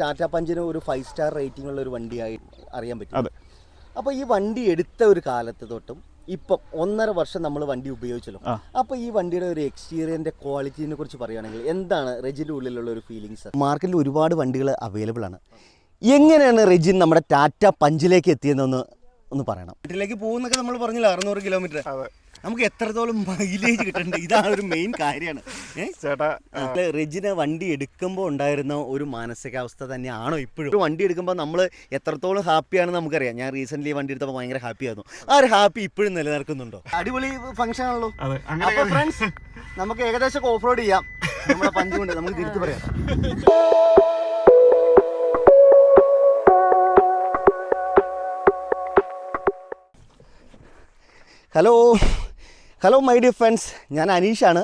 ടാറ്റ പഞ്ചിന് ഒരു five star rating ഉള്ള ഒരു വണ്ടിയായി അറിയാൻ പറ്റും. അതെ. അപ്പോൾ ഈ വണ്ടി എടുത്ത ഒരു കാലത്ത് തൊട്ടും ഇപ്പം ഒന്നര വർഷം നമ്മൾ വണ്ടി ഉപയോഗിച്ചല്ലോ. അപ്പൊ അപ്പോൾ ഈ വണ്ടിയുടെ ഒരു എക്സ്റ്റീരിയറിന്റെ ക്വാളിറ്റിനെ കുറിച്ച് പറയുകയാണെങ്കിൽ എന്താണ് റെജിന്റെ ഉള്ളിലുള്ള ഒരു ഫീലിങ്സ് മാർക്കറ്റിൽ ഒരുപാട് വണ്ടികൾ അവൈലബിൾ ആണ്. എങ്ങനെയാണ് റെജിൻ നമ്മുടെ ടാറ്റ പഞ്ചിലേക്ക് എത്തിയതെന്ന് ഒന്ന് പറയണം. വീട്ടിലേക്ക് പോകുന്നൊക്കെ നമ്മൾ പറഞ്ഞില്ല അറുന്നൂറ് കിലോമീറ്റർ അതെ. നമുക്ക് എത്രത്തോളം മൈലേജ് കിട്ടണ്ട്? ഇതാണ് ഒരു മെയിൻ കാര്യമാണ് ചേട്ടാ റെജിന വണ്ടി എടുക്കുമ്പോൾ ഉണ്ടായിരുന്ന ഒരു മാനസികാവസ്ഥ തന്നെയാണോ ഇപ്പോഴും? ഒരു വണ്ടി എടുക്കുമ്പോൾ നമ്മൾ എത്രത്തോളം ഹാപ്പിയാണെന്ന് നമുക്കറിയാം. ഞാൻ റീസെന്റ് വണ്ടി എടുത്തപ്പോൾ ഭയങ്കര ഹാപ്പി ആയിരുന്നു. ആ ഒരു ഹാപ്പി ഇപ്പോഴും നിലനിൽക്കുന്നുണ്ടോ? അടിപൊളി ഫംഗ്ഷൻ ആണല്ലോ. അതെ അപ്പൊ ഫ്രണ്ട്സ് നമുക്ക് ഏകദേശം ഓഫ് റോഡ് ചെയ്യാം. നമ്മുടെ പഞ്ച് കൊണ്ട്. നമുക്ക് തിരിച്ചു പറയാം. Hello. Hello my dear friends ഞാൻ അനീഷാണ്.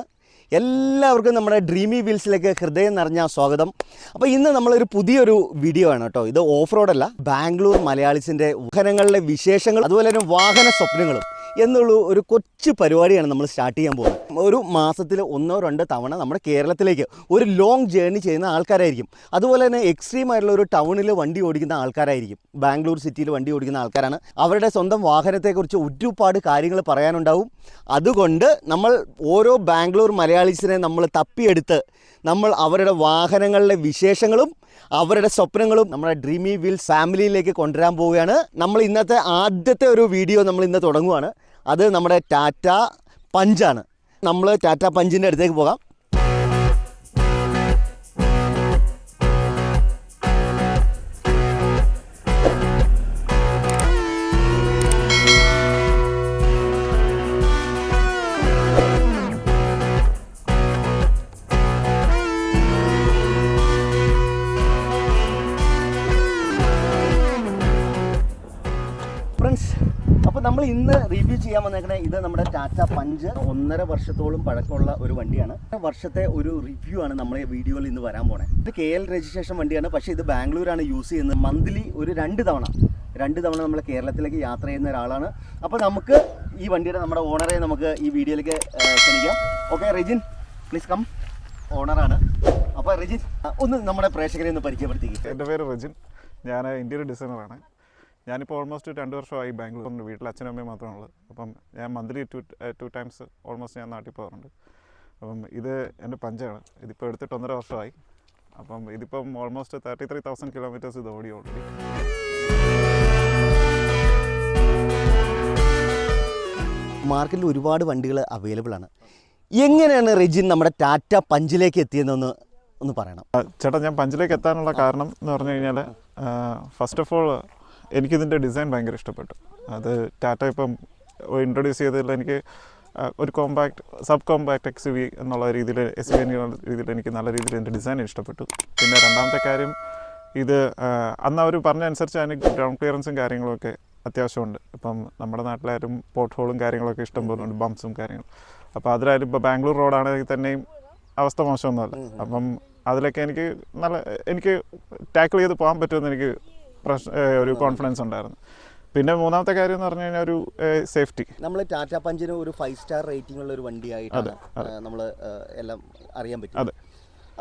എല്ലാവർക്കും നമ്മുടെ ഡ്രീമി വീൽസിലേക്ക് ഹൃദയം നിറഞ്ഞ സ്വാഗതം. അപ്പോൾ ഇന്ന് നമ്മളൊരു പുതിയൊരു വീഡിയോ ആണ് കേട്ടോ. ഇത് ഓഫ് റോഡല്ല ബാംഗ്ലൂർ മലയാളിസിന്റെ വാഹനങ്ങളിലെ വിശേഷങ്ങൾ അതുപോലെ തന്നെ വാഹന സ്വപ്നങ്ങളും. എന്നുള്ള ഒരു കൊച്ചു പരിപാടിയാണ് നമ്മൾ സ്റ്റാർട്ട് ചെയ്യാൻ പോകുന്നത്. ഒരു മാസത്തിൽ ഒന്നോ രണ്ടോ തവണ നമ്മുടെ കേരളത്തിലേക്ക് ഒരു ലോങ് ജേർണി ചെയ്യുന്ന ആൾക്കാരായിരിക്കും. അതുപോലെ തന്നെ എക്സ്ട്രീം ആയിട്ടുള്ള ഒരു ടൗണിൽ വണ്ടി ഓടിക്കുന്ന ആൾക്കാരായിരിക്കും. ബാംഗ്ലൂർ സിറ്റിയിൽ വണ്ടി ഓടിക്കുന്ന ആൾക്കാരാണ്. അവരുടെ സ്വന്തം വാഹനത്തെക്കുറിച്ച് ഒരുപാട് കാര്യങ്ങൾ പറയാനുണ്ടാവും. അതുകൊണ്ട് നമ്മൾ ഓരോ ബാംഗ്ലൂർ മലയാളീസിനെ നമ്മൾ തപ്പിയെടുത്ത് നമ്മൾ അവരുടെ വാഹനങ്ങളിലെ വിശേഷങ്ങളും അവരുടെ സ്വപ്നങ്ങളും നമ്മുടെ ഡ്രീമി വീൽ ഫാമിലിയിലേക്ക് കൊണ്ടുവരാൻ പോവുകയാണ്. നമ്മൾ ഇന്നത്തെ ആദ്യത്തെ ഒരു വീഡിയോ നമ്മൾ ഇന്ന് തുടങ്ങുവാണ്. അത് നമ്മുടെ ടാറ്റ പഞ്ചാണ്. നമ്മൾ ടാറ്റ പഞ്ചിന്റെ അടുത്തേക്ക് പോകാം. നമ്മൾ ഇന്ന് റിവ്യൂ ചെയ്യാൻ വന്നേക്കണേ ഇത് നമ്മുടെ ടാറ്റ പഞ്ച് ഒന്നര വർഷത്തോളം പഴക്കമുള്ള ഒരു വണ്ടിയാണ്. വർഷത്തെ ഒരു റിവ്യൂ ആണ് നമ്മളെ വീഡിയോയിൽ ഇന്ന് വരാൻ പോണേ. ഇത് കെ എൽ രജിസ്ട്രേഷൻ വണ്ടിയാണ്. പക്ഷേ ഇത് ബാംഗ്ലൂരാണ് യൂസ് ചെയ്യുന്നത്. മന്ത്ലി ഒരു രണ്ട് തവണ. രണ്ട് തവണ നമ്മൾ കേരളത്തിലേക്ക് യാത്ര ചെയ്യുന്ന ഒരാളാണ്. അപ്പോൾ നമുക്ക് ഈ വണ്ടിയുടെ നമ്മുടെ ഓണറെ നമുക്ക് ഈ വീഡിയോയിലേക്ക് ക്ഷണിക്കാം. ഓക്കെ റെജിൻ പ്ലീസ് കം ഓണറാണ് അപ്പോൾ റെജിൻ ഒന്ന് നമ്മുടെ പ്രേക്ഷകരെ ഒന്ന് പരിചയപ്പെടുത്തി എന്റെ പേര് റെജിൻ. ഞാൻ ഇന്റീരിയർ ഡിസൈനറാണ് ഞാനിപ്പോൾ ഓൾമോസ്റ്റ് രണ്ട് വർഷമായി ബാംഗ്ലൂർ വീട്ടിൽ അച്ഛനും അമ്മയും മാത്രമേ ഉള്ളൂ. അപ്പം ഞാൻ monthly two two times almost ഞാൻ നാട്ടിൽ പോകാറുണ്ട്. അപ്പം ഇത് എന്റെ പഞ്ചാണ് ഇതിപ്പോൾ എടുത്തിട്ട് ഒന്നര വർഷമായി. അപ്പം ഇതിപ്പം almost thirty three thousand kilometres ഇത് ഓടി ഓൾറെഡി മാർക്കറ്റിൽ ഒരുപാട് വണ്ടികൾ അവൈലബിൾ ആണ്. എങ്ങനെയാണ് റെജിൻ നമ്മുടെ ടാറ്റ പഞ്ചിലേക്ക് എത്തിയതെന്ന് ഒന്ന് പറയണം. ചേട്ടാ ഞാൻ പഞ്ചിലേക്ക് എത്താനുള്ള കാരണം എന്ന് പറഞ്ഞു കഴിഞ്ഞാൽ ഫസ്റ്റ് ഓഫ് ഓൾ എനിക്കിതിന്റെ ഡിസൈൻ ഭയങ്കര ഇഷ്ടപ്പെട്ടു. അത് ടാറ്റ ഇപ്പം ഇൻട്രൊഡ്യൂസ് ചെയ്തതിൽ എനിക്ക് ഒരു compact sub compact X V എന്നുള്ള രീതിയിൽ എസ് വി എന്നുള്ള രീതിയിൽ എനിക്ക് നല്ല രീതിയിൽ എന്റെ ഡിസൈൻ ഇഷ്ടപ്പെട്ടു. പിന്നെ രണ്ടാമത്തെ കാര്യം ഇത് അന്ന് അവർ പറഞ്ഞ അനുസരിച്ച് അതിന് ഗ്രൗണ്ട് ക്ലിയറൻസും കാര്യങ്ങളൊക്കെ അത്യാവശ്യമുണ്ട്. ഇപ്പം നമ്മുടെ നാട്ടിലായാലും പോർട്ട് ഹോളും കാര്യങ്ങളൊക്കെ ഇഷ്ടം പോലുണ്ട് ബംസും കാര്യങ്ങളും. അപ്പോൾ അതിലായാലും ഇപ്പോൾ ബാംഗ്ലൂർ റോഡാണെങ്കിൽ തന്നെയും അവസ്ഥ മോശമൊന്നുമല്ല. അപ്പം അതിലൊക്കെ എനിക്ക് നല്ല എനിക്ക് ടാക്കിൾ ചെയ്ത് പോകാൻ പറ്റുമെന്ന് എനിക്ക് പ്രശ്ന ഒരു കോൺഫിഡൻസ് ഉണ്ടായിരുന്നു. പിന്നെ മൂന്നാമത്തെ കാര്യം എന്ന് പറഞ്ഞു കഴിഞ്ഞാൽ ഒരു സേഫ്റ്റി നമ്മൾ ടാറ്റ പഞ്ചിന് ഒരു ഫൈവ് സ്റ്റാർ റേറ്റിംഗ് ഉള്ള ഒരു വണ്ടിയായിട്ടാണ് നമ്മൾ എല്ലാം അറിയാൻ പറ്റും അതെ.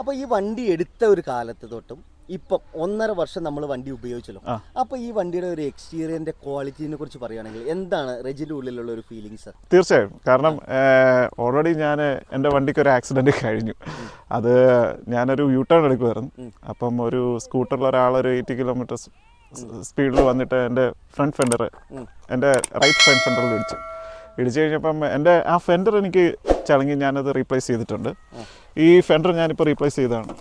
അപ്പോൾ ഈ വണ്ടി എടുത്ത ഒരു കാലത്ത് തൊട്ടും ഇപ്പം ഒന്നര വർഷം നമ്മൾ വണ്ടി ഉപയോഗിച്ചല്ലോ. അപ്പൊ അപ്പോൾ ഈ വണ്ടിയുടെ ഒരു എക്സ്റ്റീരിയറിന്റെ ക്വാളിറ്റിനെ കുറിച്ച് പറയുകയാണെങ്കിൽ എന്താണ് റെജിന്റെ ഉള്ളിലുള്ള ഒരു ഫീലിങ്സ് തീർച്ചയായും. കാരണം ഓൾറെഡി ഞാൻ എന്റെ വണ്ടിക്ക് ഒരു ആക്സിഡന്റ് കഴിഞ്ഞു. അത് ഞാനൊരു യൂ ടേൺ എടുക്കുമായിരുന്നു അപ്പം ഒരു സ്കൂട്ടറിൽ ഒരാൾ ഒരു എയ്റ്റി കിലോമീറ്റേഴ്സ് സ്പീഡിൽ വന്നിട്ട് എന്റെ ഫ്രണ്ട് ഫെൻഡർ എന്റെ റൈറ്റ് ഫ്രണ്ട് ഫെൻഡറിൽ ഇടിച്ചു. ഇടിച്ചു കഴിഞ്ഞപ്പം എന്റെ ആ ഫെൻഡർ എനിക്ക് ചളങ്ങി ഞാനത് റീപ്ലേസ് ചെയ്തിട്ടുണ്ട്. ഈ ഫെൻഡർ ഞാനിപ്പോൾ റീപ്ലേസ് ചെയ്തതാണ്.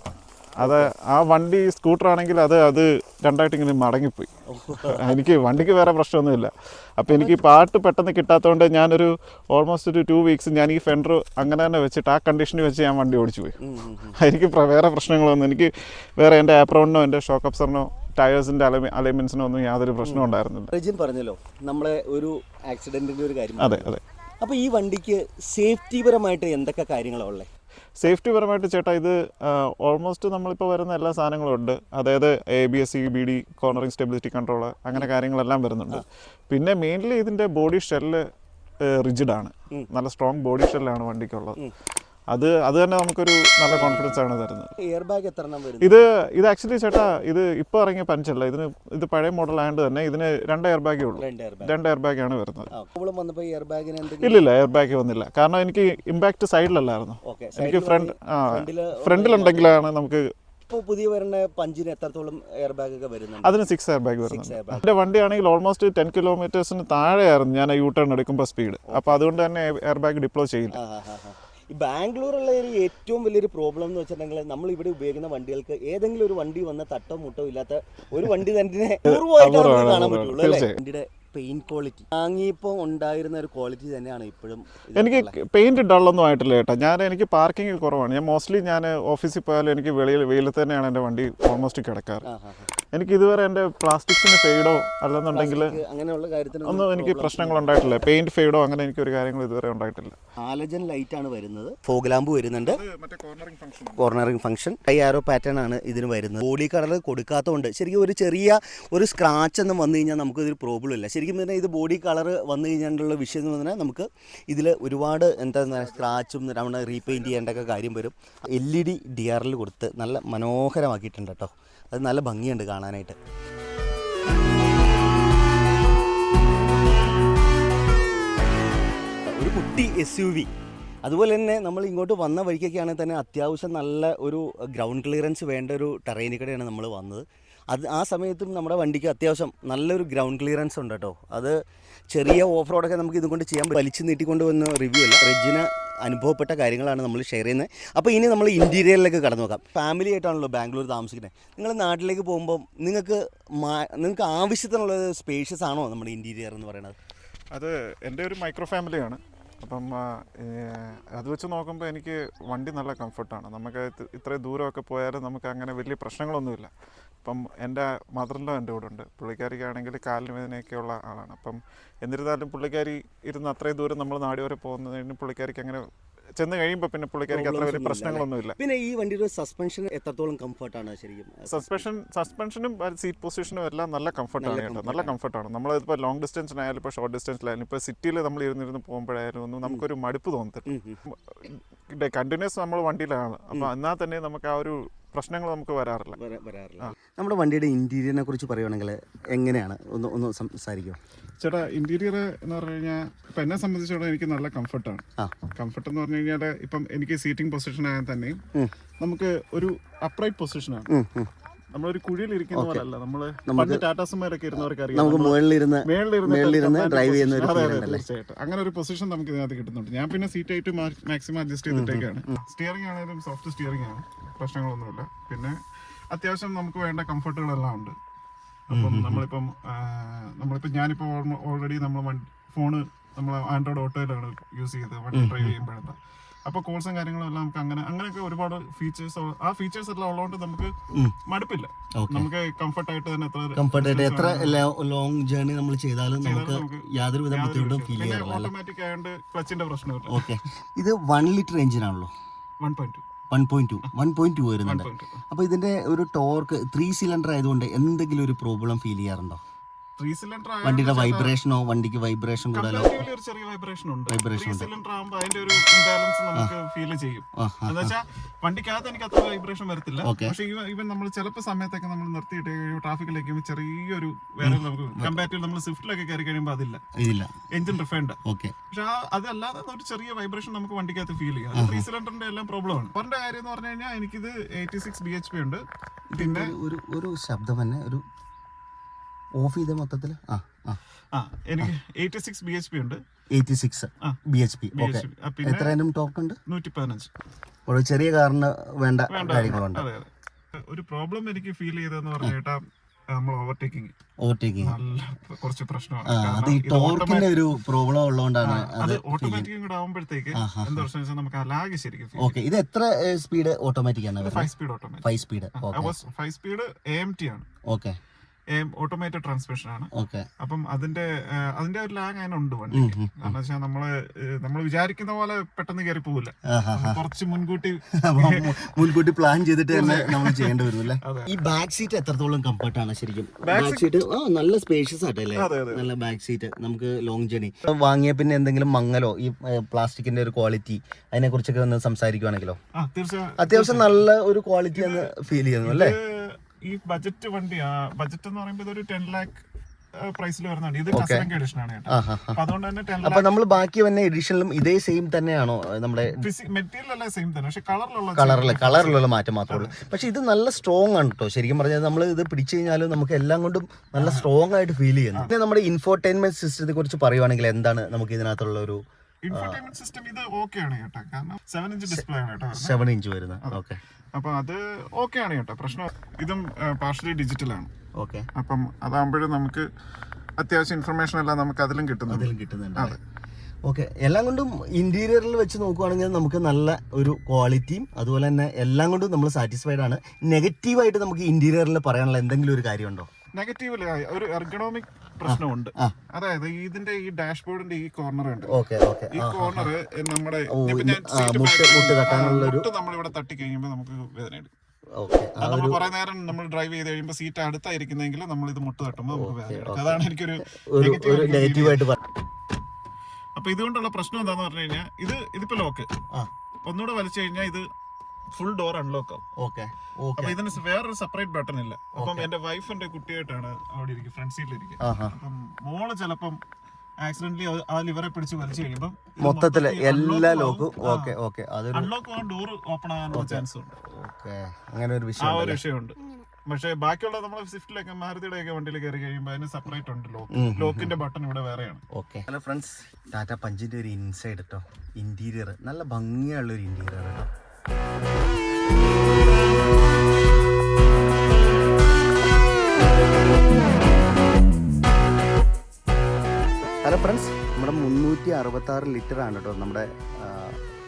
അത് ആ വണ്ടി സ്കൂട്ടർ ആണെങ്കിൽ അത് അത് രണ്ടായിട്ട് ഇങ്ങനെ മടങ്ങിപ്പോയി. എനിക്ക് വണ്ടിക്ക് വേറെ പ്രശ്നമൊന്നുമില്ല. അപ്പോൾ എനിക്ക് ഈ പാട്ട് പെട്ടെന്ന് കിട്ടാത്തതുകൊണ്ട് ഞാനൊരു ഓൾമോസ്റ്റ് ഒരു ടു വീക്സ് ഞാൻ ഈ ഫെൻഡർ അങ്ങനെ തന്നെ വെച്ചിട്ട് ആ കണ്ടീഷനിൽ വെച്ച് ഞാൻ വണ്ടി ഓടിച്ചു പോയി. എനിക്ക് വേറെ പ്രശ്നങ്ങളൊന്നും എനിക്ക് വേറെ എന്റെ ആപ്രോണിനോ എന്റെ ഷോക്ക് അപ്സറിനോ ടയേഴ്സിന്റെ അലൈ അലൈൻമെൻസിനോ ഒന്നും യാതൊരു പ്രശ്നവും ഉണ്ടായിരുന്നില്ല. റജിൻ പറഞ്ഞല്ലോ നമ്മളെ ഒരു ആക്സിഡന്റിന്റെ ഒരു കാര്യം അതെ അതെ. അപ്പോൾ ഈ വണ്ടിക്ക് സേഫ്റ്റി പരമായിട്ട് എന്തൊക്കെ കാര്യങ്ങളാണ് ഉള്ളത് സേഫ്റ്റി പരമായിട്ട് ചേട്ടാ ഇത് ഓൾമോസ്റ്റ് നമ്മളിപ്പോൾ വരുന്ന എല്ലാ സാധനങ്ങളും ഉണ്ട്. അതായത് A B S C B D cornering stability control അങ്ങനെ കാര്യങ്ങളെല്ലാം വരുന്നുണ്ട്. പിന്നെ മെയിൻലി ഇതിന്റെ ബോഡി ഷെല്ല് റിജിഡാണ് നല്ല സ്ട്രോങ് ബോഡി ഷെല്ലാണ് വണ്ടിക്കുള്ളത്. അത് അത് തന്നെ നമുക്കൊരു നല്ല കോൺഫിഡൻസ് ആണ് തരുന്നത്. എയർ ബാഗ് എത്ര എണ്ണം വരും ഇത് ഇത് ആക്ച്വലി ചേട്ടാ ഇത് ഇപ്പോൾ ഇറങ്ങിയ പഞ്ചല്ല ഇതിന് ഇത് പഴയ മോഡൽ ആയതുകൊണ്ട് തന്നെ ഇതിന് രണ്ട് എയർ ബാഗേ ഉള്ളൂ. രണ്ട് എയർ ബാഗ് രണ്ട് എയർ ബാഗാണ് വരുന്നത്. പ്രോബ്ലം വന്നപ്പോൾ എയർ ബാഗിന് എന്തെങ്കിലും ഇല്ലില്ല എയർ ബാഗ് വന്നില്ല. കാരണം എനിക്ക് ഇമ്പാക്റ്റ് സൈഡിലല്ലായിരുന്നു ഓക്കെ എനിക്ക് ഫ്രണ്ട് ആ ഫ്രണ്ടിലുണ്ടെങ്കിലാണ് നമുക്ക് ഇപ്പോൾ പുതിയ വരുന്ന പഞ്ചിന് എത്രത്തോളം എയർ ബാഗ് ഒക്കെ വരുന്നുണ്ട്? അതിന് സിക്സ് എയർ ബാഗ് വരുന്നത്. എന്റെ വണ്ടിയാണെങ്കിൽ ഓൾമോസ്റ്റ് ടെൻ കിലോമീറ്റേഴ്സിന് താഴെയായിരുന്നു ഞാൻ യൂ ടേൺ എടുക്കുമ്പോൾ സ്പീഡ് അപ്പോൾ അതുകൊണ്ട് തന്നെ എയർ ബാഗ് ഡിപ്ലോ ചെയ്യില്ല. ഈ ബാംഗ്ലൂരുള്ള ഒരു ഏറ്റവും വലിയൊരു പ്രോബ്ലം എന്ന് വെച്ചിട്ടുണ്ടെങ്കിൽ നമ്മൾ ഇവിടെ ഉപയോഗിക്കുന്ന വണ്ടികൾക്ക് ഏതെങ്കിലും ഒരു വണ്ടി വന്ന തട്ടോ മുട്ടോ ഇല്ലാത്ത ഒരു വണ്ടി തന്നെ പൂർവമായിട്ട് നമുക്ക് അപൂർവമാണ്, കാണാൻ പറ്റുള്ളൂ അല്ലേ? വണ്ടിയുടെ പെയിന്റ് ക്വാളിറ്റി വാങ്ങിയപ്പോൾ ഉണ്ടായിരുന്ന ഒരു ക്വാളിറ്റി തന്നെയാണ് ഇപ്പോഴും എനിക്ക് പെയിന്റ് ഡള്ളൊന്നും ആയിട്ടില്ല കേട്ടോ. ഞാൻ എനിക്ക് പാർക്കിംഗ് കുറവാണ്. ഞാൻ മോസ്റ്റ്ലി ഞാൻ ഓഫീസിൽ പോയാലും എനിക്ക് വെളിയിൽ വെയിലത്ത് തന്നെയാണ് എന്റെ വണ്ടി ഓൾമോസ്റ്റ് കിടക്കാറ്. എനിക്ക് ഇതുവരെ എന്റെ പ്ലാസ്റ്റിക്സിന് ഫെയ്ഡോ അല്ലെന്നുണ്ടെങ്കിൽ അങ്ങനെയുള്ള കാര്യത്തിന് ഒന്നും എനിക്ക് പ്രശ്നങ്ങൾ ഉണ്ടായിട്ടില്ല. പെയിന്റ് ഫെയ്ഡോ അങ്ങനെ എനിക്ക് ഒരു കാര്യങ്ങൾ ഇതുവരെ ഉണ്ടായിട്ടില്ല. ഹാലജൻ ലൈറ്റ് ആണ് വരുന്നത്. ഫോഗ്ലാമ്പ് വരുന്നുണ്ട്. Cornering function high arrow pattern ആണ് ഇതിന് വരുന്നത്. ബോഡി കളർ കൊടുക്കാത്തതുകൊണ്ട് ശരിക്കും ഒരു ചെറിയ ഒരു സ്ക്രാച്ച് ഒന്നും വന്നു കഴിഞ്ഞാൽ നമുക്ക് ഇതൊരു പ്രോബ്ലം ഇല്ല. ശരിക്കും പറഞ്ഞാൽ ഇത് ബോഡി കളർ വന്നു കഴിഞ്ഞാലുള്ള വിഷയം എന്ന് പറഞ്ഞാൽ നമുക്ക് ഇതിൽ ഒരുപാട് എന്താ സ്ക്രാച്ചും നമ്മൾ റീപെയിന്റ് ചെയ്യേണ്ടൊക്കെ കാര്യം വരും. എൽ ഇ ഡി ഡി ആറിൽ കൊടുത്ത് നല്ല മനോഹരമാക്കിയിട്ടുണ്ട് കേട്ടോ. അത് നല്ല ഭംഗിയുണ്ട് കാണാനായിട്ട്. ഒരു കുട്ടി എസ് യു വി അതുപോലെ തന്നെ നമ്മൾ ഇങ്ങോട്ട് വന്ന വഴിക്കൊക്കെ വഴിക്കൊക്കെയാണെങ്കിൽ തന്നെ അത്യാവശ്യം നല്ല ഒരു ഗ്രൗണ്ട് ക്ലിയറൻസ് വേണ്ട ഒരു ടെറൈനിൽ കൂടെയാണ് നമ്മൾ വന്നത്. അത് ആ സമയത്തും നമ്മുടെ വണ്ടിക്ക് അത്യാവശ്യം നല്ലൊരു ഗ്രൗണ്ട് ക്ലിയറൻസ് ഉണ്ട് കേട്ടോ. അത് ചെറിയ ഓഫ് റോഡൊക്കെ നമുക്ക് ഇതുകൊണ്ട് ചെയ്യാൻ. വലിച്ചു നീട്ടിക്കൊണ്ട് വന്ന റിവ്യൂ അല്ല റെജിന് അനുഭവപ്പെട്ട കാര്യങ്ങളാണ് നമ്മൾ ഷെയർ ചെയ്യുന്നത്. അപ്പോൾ ഇനി നമ്മൾ ഇന്റീരിയറിലേക്ക് കടന്നു നോക്കാം. ഫാമിലി ആയിട്ടാണല്ലോ ബാംഗ്ലൂർ താമസിക്കുന്നത്. നിങ്ങൾ നാട്ടിലേക്ക് പോകുമ്പോൾ നിങ്ങൾക്ക് നിങ്ങൾക്ക് ആവശ്യത്തിനുള്ള സ്പേഷ്യസ് ആണോ നമ്മുടെ ഇന്റീരിയർ എന്ന് പറയുന്നത്? അത് എന്റെ ഒരു മൈക്രോ ഫാമിലിയാണ് അപ്പം അത് വെച്ച് നോക്കുമ്പോൾ എനിക്ക് വണ്ടി നല്ല കംഫർട്ടാണ് നമുക്ക് ഇത് ഇത്രയും ദൂരമൊക്കെ പോയാലും നമുക്ക് അങ്ങനെ വലിയ പ്രശ്നങ്ങളൊന്നുമില്ല. ഇപ്പം എന്റെ മദറിലോ എന്റെ കൂടെ ഉണ്ട് പുള്ളിക്കാരിക്കാണെങ്കിൽ കാലിന് വേദനയൊക്കെയുള്ള ആളാണ്. അപ്പം എന്നിരുന്നാലും പുള്ളിക്കാരി ഇരുന്ന് അത്രയും ദൂരം നമ്മൾ നാടി വരെ പോകുന്നതിന് പുള്ളിക്കാരിക്ക് അങ്ങനെ ചെന്ന് കഴിയുമ്പോൾ പിന്നെ പുള്ളിക്കാരിക്ക് അത്ര വലിയ പ്രശ്നങ്ങളൊന്നുമില്ല. പിന്നെ ഈ വണ്ടിയുടെ സസ്പെൻഷൻ എത്രത്തോളം കംഫർട്ടാണ് ശരിക്കും? സസ്പെൻഷൻ സസ്പെൻഷനും സീറ്റ് പൊസിഷനും എല്ലാം നല്ല കംഫർട്ടാണ് കേട്ടോ. നല്ല കംഫർട്ടാണ് നമ്മൾ നമ്മളിപ്പോൾ ലോങ് ഡിസ്റ്റൻസിനായാലും ഇപ്പോൾ ഷോർട്ട് ഡിസ്റ്റൻസിലായാലും ഇപ്പോൾ സിറ്റിയിൽ നമ്മൾ ഇരുന്നിരുന്ന് പോകുമ്പോഴായാലും ഒന്നും നമുക്കൊരു മടുപ്പ് തോന്നത്തില്ല. കണ്ടിന്യൂസ് നമ്മൾ വണ്ടിയിലാണ്. അപ്പോൾ എന്നാൽ തന്നെ നമുക്ക് ആ ഒരു പ്രശ്നങ്ങൾ നമുക്ക് വരാറില്ല. വരാറില്ല. നമ്മുടെ വണ്ടിയുടെ ഇന്റീരിയറിനെ കുറിച്ച് പറയുവാണെങ്കിൽ എങ്ങനെയാണ്? ഒന്ന് ഒന്ന് സംസാരിക്കുമോ ചേട്ടാ ഇന്റീരിയർ എന്ന് പറഞ്ഞു കഴിഞ്ഞാൽ ഇപ്പം എന്നെ സംബന്ധിച്ചിടത്തോളം എനിക്ക് നല്ല കംഫർട്ടാണ് കംഫർട്ട് എന്ന് പറഞ്ഞു കഴിഞ്ഞാൽ ഇപ്പം എനിക്ക് സീറ്റിംഗ് പൊസിഷൻ ആയാൽ തന്നെയും നമുക്ക് ഒരു അപ്രൈറ്റ് പൊസിഷനാണ്. നമ്മളൊരു പോലല്ല. പണ്ട് ഇരുന്നവർക്ക് അറിയാം. നമുക്ക് മുകളിലിരുന്ന് മേളിലിരുന്ന് മേളിലിരുന്ന് കമ്പാർട്ട്മെന്റ് drive ചെയ്യുന്ന ഒരു? തീർച്ചയായിട്ടും. അങ്ങനെ ഒരു പൊസിഷൻ നമുക്ക് ഇതിനകത്ത് കിട്ടുന്നുണ്ട്. ഞാൻ പിന്നെ സീറ്റ് ആയിട്ട് മാക്സിമം അഡ്ജസ്റ്റ് ചെയ്തിട്ടേക്കാണ്. സ്റ്റിയറിംഗ് ആണെങ്കിലും സോഫ്റ്റ് സ്റ്റിയറിംഗ് ആണ്. പ്രശ്നങ്ങളൊന്നുമില്ല. പിന്നെ അത്യാവശ്യം നമുക്ക് വേണ്ട കംഫർട്ടുകളെല്ലാം ഉണ്ട്. അപ്പം നമ്മളിപ്പം നമ്മളിപ്പം ഞാനിപ്പോൾ ഓൾറെഡി നമ്മൾ ഫോണ് നമ്മൾ ആൻഡ്രോയിഡ് ഓട്ടോയിലാണ് യൂസ് ചെയ്തത്. വണ്ടി ഡ്രൈവ് ചെയ്യുമ്പോഴത്തെ. അപ്പോൾ കോൾസും കാര്യങ്ങളും എല്ലാം നമുക്ക് അങ്ങനെ അങ്ങനെയൊക്കെ ഒരുപാട് ഫീച്ചേഴ്സ് ആ ഫീച്ചേഴ്സ് എല്ലാം ഉള്ളതുകൊണ്ട് നമുക്ക് മടുപ്പില്ല. നമുക്ക് നമുക്ക് കംഫർട്ടായിട്ട് തന്നെ എത്ര കംഫർട്ട് ആയിട്ട് എത്ര ലോങ് ജേർണി നമ്മൾ ചെയ്താലും നമുക്ക് യാതൊരു യാതൊരുവിധ ബുദ്ധിമുട്ടും ഫീൽ ചെയ്യാറില്ല ഓട്ടോമാറ്റിക് ആയതുകൊണ്ട് ക്ലച്ചിന്റെ പ്രശ്നമില്ല. ഓക്കെ ഇത് one litre എഞ്ചിനാണല്ലോ one point one point two one point two വരുന്നുണ്ട്. അപ്പോൾ ഇതിന്റെ ഒരു ടോർക്ക് ത്രീ സിലിണ്ടർ ആയതുകൊണ്ട് എന്തെങ്കിലും ഒരു പ്രോബ്ലം ഫീൽ ചെയ്യാറുണ്ടോ? ത്രീ സിലിണ്ടർ വണ്ടിയുടെ വൈബ്രേഷനോ വണ്ടിക്ക് വൈബ്രേഷൻ കൂടാലോ? ഒരു ചെറിയ വൈബ്രേഷൻ ഉണ്ട്. വൈബ്രേഷൻ ത്രീ സിലിണ്ടർ ആകുമ്പോൾ അതിന്റെ ഒരു ഇംബാലൻസ് നമുക്ക് ഫീൽ ചെയ്യും. എന്ന് വെച്ചാൽ വണ്ടിക്കകത്ത് എനിക്ക് അത്ര വൈബ്രേഷൻ വരത്തില്ല. പക്ഷെ ഇവൻ നമ്മൾ ചിലപ്പോൾ സമയത്തൊക്കെ നമ്മൾ നിർത്തിയിട്ട് ട്രാഫിക്കിലേക്ക് ചെറിയൊരു വേറെ നമുക്ക് കമ്പാരിറ്റീവ് നമ്മൾ സ്വിഫ്റ്റിലൊക്കെ കയറി കഴിയുമ്പോൾ അതില്ല. ഇതില്ല. എഞ്ചിൻ റിഫൈൻഡ് ഓക്കെ പക്ഷെ അതല്ലാതെ ഒരു ചെറിയ വൈബ്രേഷൻ നമുക്ക് വണ്ടിക്കകത്ത് ഫീൽ ചെയ്യാം. ത്രീ സിലിണ്ടറിന്റെ എല്ലാം പ്രോബ്ലം ആണ്. പറഞ്ഞ കാര്യം എന്ന് പറഞ്ഞു കഴിഞ്ഞാൽ എനിക്കിത് eighty six B H P ഉണ്ട്. പിന്നെ ഒരു ഒരു ശബ്ദം തന്നെ ഒരു ഓഫ് ചെയ്ത മൊത്തത്തിൽ ആ ആ. ആ എനിക്ക് eighty six B H P ഉണ്ട്. എയ്റ്റി സിക്സ് ആ. B H P okay BHP. ആ, പിന്നെ എത്ര എണ്ണം ടോക്ക് ഉണ്ട്? നൂറ്റി പതിനഞ്ച് ഒരു ചെറിയ കാറിന് വേണ്ട. കാര്യങ്ങളുണ്ട്. ഒരു പ്രോബ്ലം എനിക്ക് ഫീൽ ചെയ്തതെന്ന് പറഞ്ഞു നമ്മൾ ഓവർടേക്കിംഗ് ഓവർടേക്കിംഗ് നല്ല കുറച്ച് പ്രശ്നമാണ്. ആ കാരണം അത് ഈ ടോർക്കിന്റെ ഒരു പ്രോബ്ലം ഉള്ളതുകൊണ്ടാണ് അത് ഓട്ടോമാറ്റിക്കും കൂടെ ആവുമ്പോഴത്തേക്ക് എന്താ പ്രശ്നം വെച്ചാൽ നമുക്ക് ലാഗ് ശരിക്കും ഓക്കെ ഇത് എത്ര സ്പീഡ് ഓട്ടോമാറ്റിക് ആണ് five speed automatic five speed five speed A M T ആണ്. ഓക്കെ ഓട്ടോമേറ്റഡ് ട്രാൻസ്മിഷൻ ആണ്. അപ്പം അതിന്റെ അതിന്റെ ഒരു ലാങ് അതിനുണ്ട് വണ്ടി കാരണം വെച്ചാൽ നമ്മൾ നമ്മൾ വിചാരിക്കുന്ന പോലെ പെട്ടെന്ന് കയറി പോകില്ല കുറച്ച് മുൻകൂട്ടി മുൻകൂട്ടി പ്ലാൻ ചെയ്തിട്ട് തന്നെ നമ്മൾ ചെയ്യേണ്ടി വരും ഈ ബാക്ക് സീറ്റ് എത്രത്തോളം കംഫർട്ട് ആണ് ശരിക്കും? ബാക്ക് സീറ്റ് ആ നല്ല സ്പേഷ്യസ് ആയിട്ടല്ലേ. നല്ല ബാക്ക് സീറ്റ് നമുക്ക് ലോങ് ജേണി വാങ്ങിയ പിന്നെ എന്തെങ്കിലും മങ്ങലോ? ഈ പ്ലാസ്റ്റിക്കിന്റെ ഒരു ക്വാളിറ്റി അതിനെ കുറിച്ചൊക്കെ ഒന്ന് സംസാരിക്കുവാണെങ്കിലോ? അത്യാവശ്യം നല്ല ഒരു ക്വാളിറ്റി ആണ് ഫീൽ ചെയ്യുന്നു അല്ലേ? ഈ ബജറ്റ് വണ്ടി ബജറ്റ് എന്ന് പറയുമ്പോൾ ഇതൊരു ടെൻ ലാക്ക് പ്രൈസിൽ വരുന്നുണ്ട് ഇത് കസ്റ്റം എഡിഷൻ ആണ് കേട്ടോ. ആ ഹാ അപ്പൊ അതുകൊണ്ട് തന്നെ ടെൻ അപ്പൊ നമ്മൾ ബാക്കി വന്ന എഡിഷനിലും ഇതേ സെയിം തന്നെയാണോ നമ്മുടെ മെറ്റീരിയൽ അല്ല സെയിം തന്നെ പക്ഷെ കളറിലുള്ള കളറിൽ കളറിലുള്ള മാറ്റം മാത്രമേ ഉള്ളൂ. പക്ഷെ ഇത് നല്ല സ്ട്രോങ് ആണ് കേട്ടോ. ശരിക്കും പറഞ്ഞാൽ നമ്മൾ ഇത് പിടിച്ചു കഴിഞ്ഞാൽ നമുക്ക് എല്ലാം കൊണ്ടും നല്ല സ്ട്രോങ് ആയിട്ട് ഫീൽ ചെയ്യുന്നു പിന്നെ നമ്മുടെ ഇൻഫോർടൈൻമെന്റ് സിസ്റ്റത്തെ കുറിച്ച് പറയുവാണെങ്കിൽ എന്താണ് നമുക്ക് ഇതിനകത്തുള്ള ഒരു ഇൻഫർടൈൻമെന്റ് സിസ്റ്റം ഇത് ഓക്കെ ആണ് കേട്ടോ. കാരണം സെവൻ ഇഞ്ച് ഡിസ്പ്ലേ ആണ് കേട്ടോ. സെവൻ ഇഞ്ച് വരുന്നത്. ഓക്കെ അപ്പൊ അത് ഓക്കെ ആണ് കേട്ടോ. പ്രശ്നം ഇതും പാർഷ്യലി ഡിജിറ്റൽ ആണ്. ഓക്കെ അപ്പം അതാകുമ്പോഴും നമുക്ക് അത്യാവശ്യം ഇൻഫർമേഷൻ എല്ലാം നമുക്ക് അതിലും കിട്ടുന്നുണ്ട്. അതിലും കിട്ടുന്നുണ്ട് അതെ. ഓക്കെ എല്ലാം കൊണ്ടും ഇന്റീരിയറിൽ വെച്ച് നോക്കുവാണെങ്കിൽ നമുക്ക് നല്ല ഒരു ക്വാളിറ്റിയും അതുപോലെ തന്നെ എല്ലാം കൊണ്ടും നമ്മൾ സാറ്റിസ്ഫൈഡ് ആണ്. നെഗറ്റീവായിട്ട് നമുക്ക് ഇന്റീരിയറിൽ പറയാനുള്ള എന്തെങ്കിലും ഒരു കാര്യമുണ്ടോ? നെഗറ്റീവിൽ ഒരു എർഗണോമിക് പ്രശ്നമുണ്ട്. അതായത് ഇതിന്റെ ഈ ഡാഷ്ബോർഡിന്റെ ഈ കോർണർ ഉണ്ട് ഈ കോർണർ നമ്മുടെ മുട്ട് നമ്മളിവിടെ തട്ടി കഴിയുമ്പോൾ നമുക്ക് വേദന എടുക്കും. നമ്മൾ കുറെ നേരം നമ്മൾ ഡ്രൈവ് ചെയ്ത് കഴിയുമ്പോൾ സീറ്റ് അടുത്തായിരിക്കുന്നെങ്കിൽ നമ്മൾ ഇത് മുട്ട് തട്ടുമ്പോൾ നമുക്ക് വേദന എടുക്കും. അതാണ് എനിക്കൊരു അപ്പൊ ഇതുകൊണ്ടുള്ള പ്രശ്നം എന്താന്ന് പറഞ്ഞു കഴിഞ്ഞാൽ ഇത് ഇതിപ്പോ ലോക്ക് ഒന്നുകൂടെ വലിച്ചു കഴിഞ്ഞാൽ ഇത് ഫുൾ ഡോർ അൺലോക്ക് ആവും. ഓക്കെ അപ്പൊ ഇതിന് വേറൊരു സെപ്പറേറ്റ് ബട്ടൺ ഇല്ല. അപ്പം എന്റെ വൈഫ് എന്റെ കുട്ടിയായിട്ടാണ് അവിടെ ഇരിക്കുക ഫ്രണ്ട് സീറ്റിൽ ഹാ അപ്പം മോൾ ചിലപ്പം ആക്സിഡന്റലി ആ ലിവറെ പിടിച്ച് വലിച്ചു കഴിയുമ്പോൾ മൊത്തത്തിൽ എല്ലാ ലോക്കും okay okay unlock door open ആകാനുള്ള ചാൻസ് ഉണ്ട്. ഓക്കെ അങ്ങനെ ഒരു വിഷയം ആ ഒരു വിഷയമുണ്ട്. പക്ഷേ ബാക്കിയുള്ള നമ്മൾ സ്വിഫ്റ്റിലൊക്കെ മാരുതിയുടെ ഒക്കെ വണ്ടിയിൽ കയറി കഴിയുമ്പോൾ അതിന് സെപ്പറേറ്റ് ഉണ്ട് ലോക്ക് ലോക്കിന്റെ ബട്ടൺ ഇവിടെ വേറെയാണ്. ഓക്കെ ഹലോ ഫ്രണ്ട്സ് ടാറ്റ പഞ്ചിന്റെ ഒരു ഇൻസൈഡ് കേട്ടോ ഇന്റീരിയർ നല്ല ഭംഗിയുള്ള ഒരു ഇന്റീരിയർ കേട്ടോ ഹലോ ഫ്രണ്ട്സ് നമ്മുടെ മുന്നൂറ്റി അറുപത്തി ആറ് ലിറ്റർ ആണ് കേട്ടോ നമ്മുടെ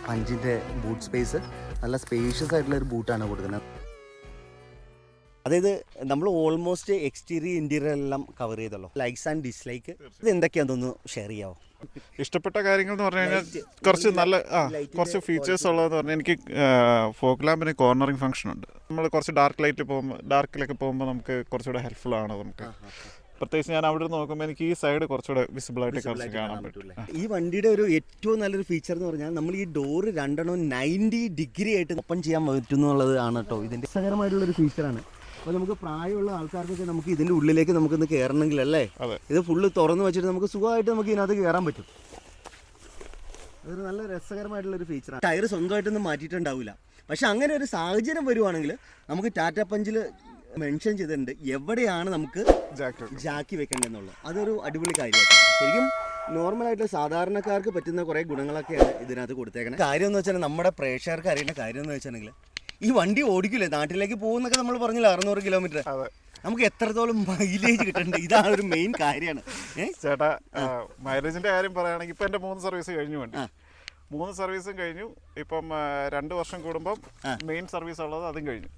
പഞ്ചിന്റെ ബൂട്ട് സ്പേസ് നല്ല സ്പേഷ്യസ് ആയിട്ടുള്ള ഒരു ബൂട്ടാണ് കൊടുക്കുന്നത്. അതായത് നമ്മൾ ഓൾമോസ്റ്റ് എക്സ്റ്റീരിയർ ഇന്റീരിയർ എല്ലാം കവർ ചെയ്തല്ലോ. ലൈക്സ് ആൻഡ് ഡിസ്ലൈക്ക് ഇത് എന്തൊക്കെയാണെന്നൊന്ന് ഷെയർ ചെയ്യാവോ? ഇഷ്ടപ്പെട്ട കാര്യങ്ങൾ എന്ന് പറഞ്ഞു കഴിഞ്ഞാൽ കുറച്ച് നല്ല ആ കുറച്ച് ഫീച്ചേഴ്സ് ഉള്ളതെന്ന് പറഞ്ഞാൽ എനിക്ക് ഫോക്ക് ലാമ്പിന് കോർണറിങ് ഫംഗ്ഷൻ ഉണ്ട്. നമ്മൾ കുറച്ച് ഡാർക്ക് ലൈറ്റ് പോകുമ്പോൾ ഡാർക്കിലൊക്കെ പോകുമ്പോൾ നമുക്ക് കുറച്ചുകൂടെ ഹെൽപ്ഫുൾ ആണ് നമുക്ക്. പ്രത്യേകിച്ച് ഞാൻ അവിടെ നോക്കുമ്പോൾ എനിക്ക് ഈ സൈഡ് കുറച്ചുകൂടെ വിസിബിൾ ആയിട്ട് കുറച്ച് കാണാൻ പറ്റില്ല? ഈ വണ്ടിയുടെ ഒരു ഏറ്റവും നല്ലൊരു ഫീച്ചർ എന്ന് പറഞ്ഞാൽ നമ്മൾ ഈ ഡോർ രണ്ടെണ്ണം നയന്റി ഡിഗ്രി ആയിട്ട് ഓപ്പൺ ചെയ്യാൻ പറ്റുന്നുള്ളത് ആണ് കേട്ടോ. ഇതിന്റെ രസകരമായിട്ടുള്ള ഒരു ഫീച്ചറാണ് അപ്പോൾ നമുക്ക് പ്രായമുള്ള ആൾക്കാർക്കൊക്കെ നമുക്ക് ഇതിന്റെ ഉള്ളിലേക്ക് നമുക്കൊന്ന് കയറണമെങ്കിൽ അല്ലേ ഇത് ഫുള്ള് തുറന്നു വെച്ചിട്ട് നമുക്ക് സുഖമായിട്ട് നമുക്ക് ഇതിനകത്ത് കയറാൻ പറ്റും. അതൊരു നല്ല രസകരമായിട്ടുള്ള ഒരു ഫീച്ചറാണ് ടയർ സ്വന്തമായിട്ടൊന്നും മാറ്റിയിട്ടുണ്ടാവില്ല. പക്ഷെ അങ്ങനെ ഒരു സാഹചര്യം വരുവാണെങ്കിൽ നമുക്ക് ടാറ്റ പഞ്ചിൽ മെൻഷൻ ചെയ്തിട്ടുണ്ട് എവിടെയാണ് നമുക്ക് ജാക്കി വെക്കേണ്ടതെന്നുള്ളത്. അതൊരു അടിപൊളി കാര്യമാണ് ശരിക്കും നോർമലായിട്ട് സാധാരണക്കാർക്ക് പറ്റുന്ന കുറേ ഗുണങ്ങളൊക്കെയാണ് ഇതിനകത്ത് കൊടുത്തേക്കുന്നത് കാര്യം എന്ന് വെച്ചാൽ നമ്മുടെ പ്രേക്ഷകർക്ക് അറിയേണ്ട കാര്യം എന്ന് വെച്ചിട്ടുണ്ടെങ്കിൽ ഈ വണ്ടി ഓടിക്കില്ലേ നാട്ടിലേക്ക് പോകുന്നൊക്കെ നമ്മൾ പറഞ്ഞില്ല അറുന്നൂറ് കിലോമീറ്റർ നമുക്ക് എത്രത്തോളം മൈലേജ് കിട്ടേണ്ടത് ഇതാണ് ഒരു മെയിൻ കാര്യമാണ്. ചേട്ടാ മൈലേജിന്റെ കാര്യം പറയുകയാണെങ്കിൽ ഇപ്പൊ എന്റെ മൂന്ന് സർവീസ് കഴിഞ്ഞു വേണ്ടി. മൂന്ന് സർവീസും കഴിഞ്ഞു. ഇപ്പം രണ്ടു വർഷം കൂടുമ്പം മെയിൻ സർവീസ് ഉള്ളത് അതും കഴിഞ്ഞു.